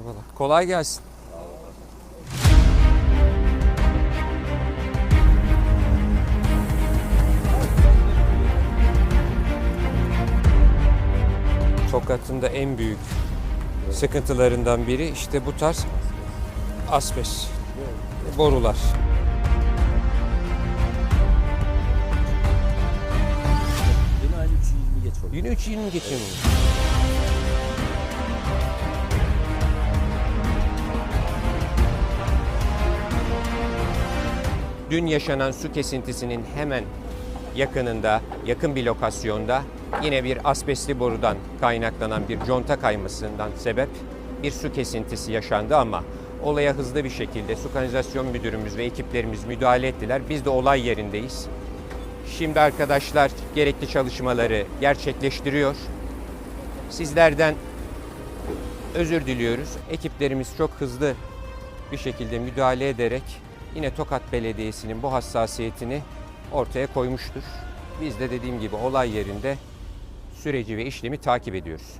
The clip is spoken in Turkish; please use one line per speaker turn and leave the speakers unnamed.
Merhabalar. Kolay gelsin. Tokat'ın da en büyük sıkıntılarından biri işte bu tarz asbest borular.
Yine aynı 320 geç oldu.
Yine 3.20 geçiyor mu? Dün yaşanan su kesintisinin hemen yakınında, yakın bir lokasyonda yine bir asbestli borudan kaynaklanan bir conta kaymasından sebep bir su kesintisi yaşandı ama olaya hızlı bir şekilde su kanalizasyon müdürümüz ve ekiplerimiz müdahale ettiler. Biz de olay yerindeyiz. Şimdi arkadaşlar gerekli çalışmaları gerçekleştiriyor. Sizlerden özür diliyoruz. Ekiplerimiz çok hızlı bir şekilde müdahale ederek yine Tokat Belediyesi'nin bu hassasiyetini ortaya koymuştur. Biz de dediğim gibi olay yerinde süreci ve işlemi takip ediyoruz.